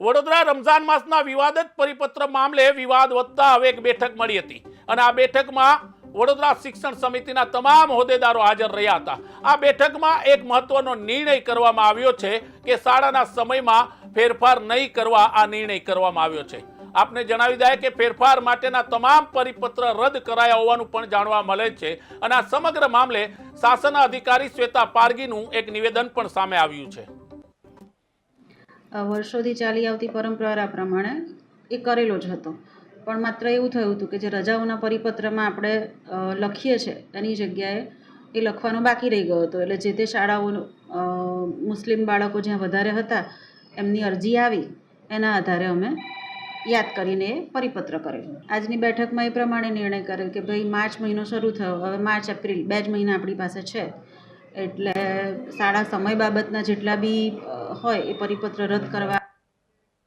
વડોદરા રમઝાન માસના વિવાદિત પરિપત્ર મામલે વિવાદ વધતા હવે એક બેઠક મળી હતી. અને આ બેઠકમાં વડોદરા શિક્ષણ સમિતિના તમામ હોદ્દેદારો હાજર રહ્યા હતા. આ બેઠકમાં એક મહત્વનો નિર્ણય કરવામાં આવ્યો છે કે શાળાના સમયમાં ફેરફાર નહીં કરવા આ નિર્ણય કરવામાં આવ્યો છે. આપને જણાવી દઈએ કે ફેરફાર માટેના તમામ પરિપત્ર રદ કરાયા હોવાનું પણ જાણવા મળે છે અને આ સમગ્ર મામલે શાસન અધિકારી શ્વેતા પારગીનું એક નિવેદન પણ સામે આવ્યું છે. વર્ષોથી ચાલી આવતી પરંપરા પ્રમાણે એ કરેલો જ હતો. પણ માત્ર એવું થયું હતું કે જે રજાઓના પરિપત્રમાં આપણે લખીએ છીએ એની જગ્યાએ એ લખવાનો બાકી રહી ગયો હતો. એટલે જે તે શાળાઓ મુસ્લિમ બાળકો જ્યાં વધારે હતા, એમની અરજી આવી, એના આધારે અમે યાદ કરીને એ પરિપત્ર કરેલો. આજની બેઠકમાં એ પ્રમાણે નિર્ણય કરેલ કે ભાઈ, માર્ચ મહિનો શરૂ થયો. હવે માર્ચ, એપ્રિલ બે જ મહિના આપણી પાસે છે. એટલે શાળા સમય બાબતના જેટલા બી હોય એ પરિપત્ર રદ કરવા